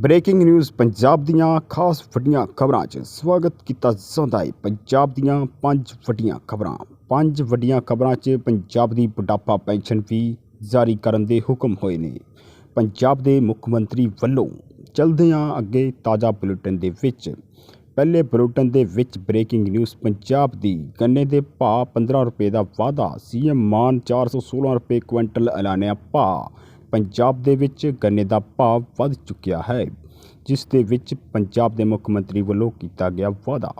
Breaking news Punjab ਦੀਆਂ ਖਾਸ ਵੱਡੀਆਂ ਖਬਰਾਂ 'ਚ ਸਵਾਗਤ ਕੀਤਾ ਜਾਂਦਾ ਹੈ। ਪੰਜਾਬ ਦੀਆਂ ਪੰਜ ਵੱਡੀਆਂ ਖਬਰਾਂ। ਪੰਜ ਵੱਡੀਆਂ ਖਬਰਾਂ 'ਚ ਪੰਜਾਬ ਦੀ ਬੁਢਾਪਾ ਪੈਨਸ਼ਨ ਵੀ ਜਾਰੀ ਕਰਨ ਦੇ ਹੁਕਮ ਹੋਏ ਨੇ। ਪੰਜਾਬ ਦੇ ਮੁੱਖ ਮੰਤਰੀ ਵੱਲੋਂ ਚਲਦਿਆਂ ਅੱਗੇ ਤਾਜ਼ਾ ਬੁਲੇਟਿਨ ਦੇ ਵਿੱਚ, ਪਹਿਲੇ ਬੁਲੇਟਿਨ ਦੇ ਵਿੱਚ ਬ੍ਰੇਕਿੰਗ ਨਿਊਜ਼ ਪੰਜਾਬ ਦੀ ਗੰਨੇ ਦੇ ਭਾਅ 15 ਰੁਪਏ ਦਾ ਵਾਅਦਾ, ਸੀਐਮ ਮਾਨ 416 ਰੁਪਏ ਕੁਇੰਟਲ ਐਲਾਨਿਆ ਭਾਅ। ਪੰਜਾਬ ਦੇ ਵਿੱਚ ਗੰਨੇ ਦਾ ਭਾਅ ਵੱਧ ਚੁੱਕਿਆ ਹੈ, ਜਿਸ ਦੇ ਵਿੱਚ ਪੰਜਾਬ ਦੇ ਮੁੱਖ ਮੰਤਰੀ ਵੱਲੋਂ ਕੀਤਾ ਗਿਆ ਵਾਅਦਾ।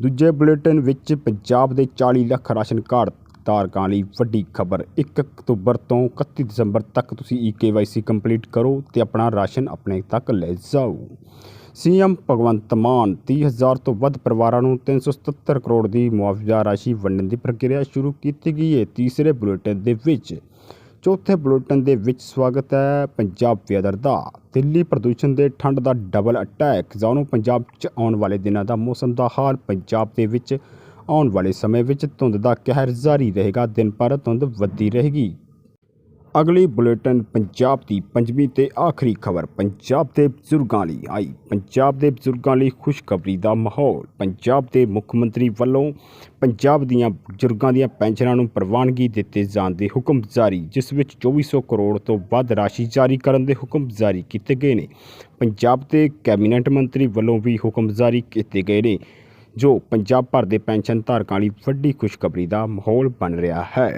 ਦੂਜੇ ਬੁਲੇਟਿਨ ਵਿੱਚ ਪੰਜਾਬ ਦੇ 40 ਲੱਖ ਰਾਸ਼ਨ ਕਾਰਡ ਧਾਰਕਾਂ ਲਈ ਵੱਡੀ ਖਬਰ। 1 ਅਕਤੂਬਰ ਤੋਂ 31 ਦਸੰਬਰ ਤੱਕ ਤੁਸੀਂ ਈਕੇਵਾਈਸੀ ਕੰਪਲੀਟ ਕਰੋ ਤੇ ਆਪਣਾ ਰਾਸ਼ਨ ਆਪਣੇ ਤੱਕ ਲੈ ਜਾਓ। ਸੀਐਮ ਭਗਵੰਤ ਮਾਨ 30000 ਤੋਂ ਵੱਧ ਪਰਿਵਾਰਾਂ ਨੂੰ 377 ਕਰੋੜ ਦੀ ਮੁਆਵਜ਼ਾ ਰਾਸ਼ੀ ਵੰਡਣ ਦੀ ਪ੍ਰਕਿਰਿਆ ਸ਼ੁਰੂ ਕੀਤੀ ਗਈ ਹੈ। ਤੀਸਰੇ ਬੁਲੇਟਿਨ ਦੇ ਵਿੱਚ ਚੌਥੇ ਬੁਲੇਟਿਨ ਦੇ ਵਿੱਚ ਸਵਾਗਤ ਹੈ ਪੰਜਾਬ ਵੈਦਰ ਦਾ। ਦਿੱਲੀ ਪ੍ਰਦੂਸ਼ਣ ਦੇ ਠੰਡ ਦਾ ਡਬਲ ਅਟੈਕ ਜਾਣੋ ਪੰਜਾਬ 'ਚ ਆਉਣ ਵਾਲੇ ਦਿਨਾਂ ਦਾ ਮੌਸਮ ਦਾ ਹਾਲ। ਪੰਜਾਬ ਦੇ ਵਿੱਚ ਆਉਣ ਵਾਲੇ ਸਮੇਂ ਵਿੱਚ ਧੁੰਦ ਦਾ ਕਹਿਰ ਜਾਰੀ ਰਹੇਗਾ, ਦਿਨ ਪਰ ਧੁੰਦ ਵੱਧਦੀ ਰਹੇਗੀ। ਅਗਲੀ ਬੁਲੇਟਿਨ ਪੰਜਾਬ ਦੀ ਪੰਜਵੀਂ ਤੇ ਆਖਰੀ ਖਬਰ, ਪੰਜਾਬ ਦੇ ਬਜ਼ੁਰਗਾਂ ਲਈ ਆਈ। ਪੰਜਾਬ ਦੇ ਬਜ਼ੁਰਗਾਂ ਲਈ ਖੁਸ਼ਖਬਰੀ ਦਾ ਮਾਹੌਲ, ਪੰਜਾਬ ਦੇ ਮੁੱਖ ਮੰਤਰੀ ਵੱਲੋਂ ਪੰਜਾਬ ਦੀਆਂ ਬਜ਼ੁਰਗਾਂ ਦੀਆਂ ਪੈਨਸ਼ਨਾਂ ਨੂੰ ਪ੍ਰਵਾਨਗੀ ਦਿੱਤੇ ਜਾਣ ਦੇ ਹੁਕਮ ਜਾਰੀ, ਜਿਸ ਵਿੱਚ 2400 ਕਰੋੜ ਤੋਂ ਵੱਧ ਰਾਸ਼ੀ ਜਾਰੀ ਕਰਨ ਦੇ ਹੁਕਮ ਜਾਰੀ ਕੀਤੇ ਗਏ ਨੇ। ਪੰਜਾਬ ਦੇ ਕੈਬਨਿਟ ਮੰਤਰੀ ਵੱਲੋਂ ਵੀ ਹੁਕਮ ਜਾਰੀ ਕੀਤੇ ਗਏ ਨੇ, ਜੋ ਪੰਜਾਬ ਭਰ ਦੇ ਪੈਨਸ਼ਨ ਧਾਰਕਾਂ ਲਈ ਵੱਡੀ ਖੁਸ਼ਖਬਰੀ ਦਾ ਮਾਹੌਲ ਬਣ ਰਿਹਾ ਹੈ।